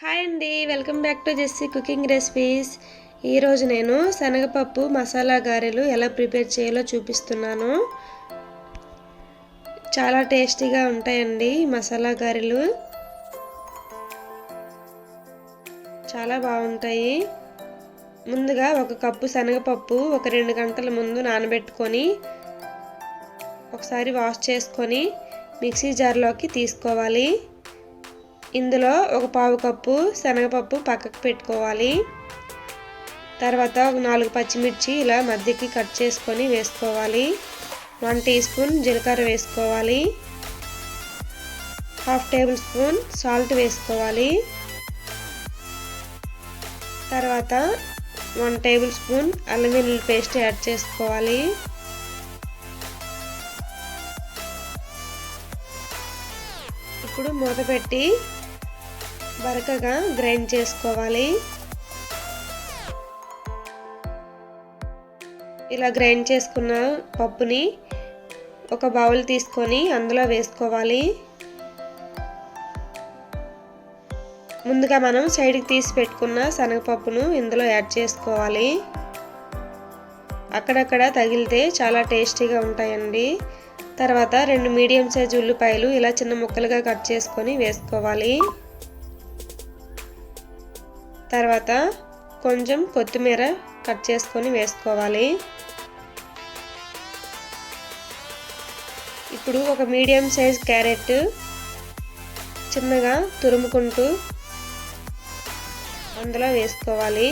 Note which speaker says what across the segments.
Speaker 1: Hi అండి welcome back to Jessie cooking recipes. ఈరోజు నేను శనగపప్పు మసాలా గారెలు ఎలా ప్రిపేర్ చేయాలో చూపిస్తున్నాను. చాలా టేస్టీగా ఉంటాయండి మసాలా గారెలు. చాలా బాగుంటాయి. ముందుగా ఒక కప్పు శనగపప్పు ఒక రెండు గంటల ముందు నానబెట్టుకొని ఒకసారి వాష్ చేసుకొని మిక్సీ జార్లోకి తీసుకోవాలి. ఇందులో ఒక పావు కప్పు శనగపప్పు పక్కకు పెట్టుకోవాలి. తర్వాత ఒక నాలుగు పచ్చిమిర్చి ఇలా మధ్యకి కట్ చేసుకొని వేసుకోవాలి. వన్ టీ స్పూన్ జీలకర్ర వేసుకోవాలి. హాఫ్ టేబుల్ స్పూన్ సాల్ట్ వేసుకోవాలి. తర్వాత వన్ టేబుల్ స్పూన్ అల్లం వెల్లుల్లి పేస్ట్ యాడ్ చేసుకోవాలి. ఇప్పుడు మూత పెట్టి బరకగా గ్రైండ్ చేసుకోవాలి. ఇలా గ్రైండ్ చేసుకున్న పప్పుని ఒక బౌల్ తీసుకొని అందులో వేసుకోవాలి. ముందుగా మనం సైడ్కి తీసి పెట్టుకున్న శనగపప్పును ఇందులో యాడ్ చేసుకోవాలి. అక్కడక్కడ తగిలితే చాలా టేస్టీగా ఉంటాయండి. తర్వాత రెండు మీడియం సైజ్ ఉల్లిపాయలు ఇలా చిన్న ముక్కలుగా కట్ చేసుకొని వేసుకోవాలి. తర్వాత కొంచెం కొత్తిమీర కట్ చేసుకొని వేసుకోవాలి. ఇప్పుడు ఒక మీడియం సైజ్ క్యారెట్ చిన్నగా తురుముకుంటూ అందులో వేసుకోవాలి.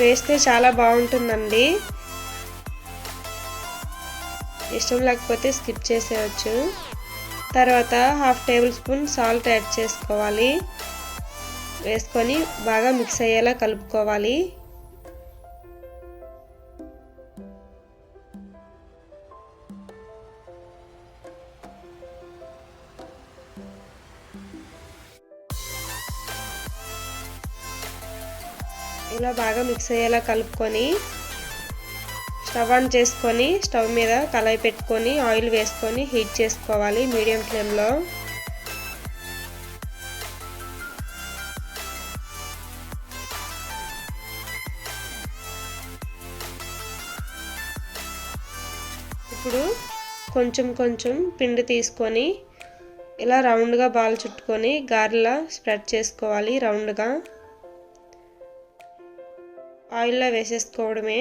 Speaker 1: వేస్తే చాలా బాగుంటుందండి. ఇష్టం లేకపోతే స్కిప్ చేసేయచ్చు. తర్వాత half tablespoon salt add చేసుకోవాలి. వేసుకొని బాగా మిక్స్ అయ్యేలా కలుపుకోవాలి. ఇలా బాగా మిక్స్ అయ్యేలా కలుపుకొని స్టవ్ ఆన్ చేసుకొని స్టవ్ మీద కళాయి పెట్టుకొని ఆయిల్ వేసుకొని హీట్ చేసుకోవాలి మీడియం ఫ్లేమ్లో. ఇప్పుడు కొంచెం కొంచెం పిండి తీసుకొని ఇలా రౌండ్గా బాల్ చుట్టుకొని గారెలా స్ప్రెడ్ చేసుకోవాలి రౌండ్గా. ఆయిల్లో వేసేసుకోవడమే.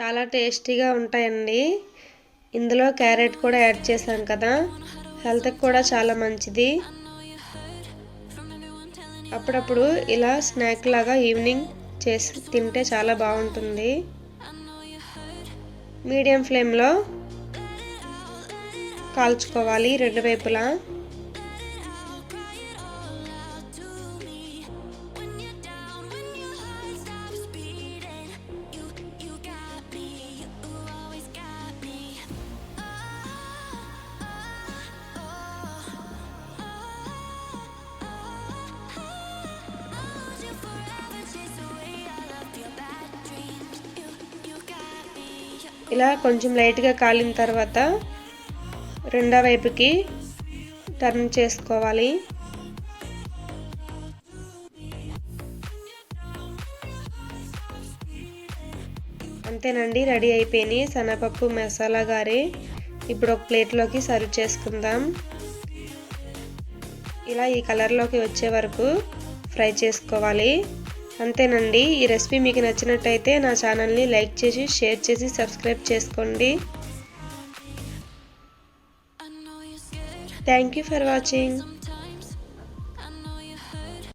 Speaker 1: చాలా టేస్టీగా ఉంటాయండి. ఇందులో క్యారెట్ కూడా యాడ్ చేసాం కదా. హెల్త్కి కూడా చాలా మంచిది. అప్పుడప్పుడు ఇలా స్నాక్ లాగా ఈవినింగ్ చేసి తింటే చాలా బాగుంటుంది. మీడియం ఫ్లేమ్లో కాల్చుకోవాలి రెండు వైపులా. ఇలా కొంచెం లైట్గా కాలిన తర్వాత రెండో వైపుకి టర్న్ చేసుకోవాలి. అంతేనండి రెడీ అయిపోయినాయి. శనగపప్పు మసాలా గారి ఇప్పుడు ఒక ప్లేట్లోకి సర్వ్ చేసుకుందాం. ఇలా ఈ కలర్లోకి వచ్చే వరకు ఫ్రై చేసుకోవాలి. అంతేనండి. ఈ రెసిపీ మీకు నచ్చినట్టయితే నా ఛానల్ని లైక్ చేసి షేర్ చేసి సబ్స్క్రైబ్ చేసుకోండి. Thank you for watching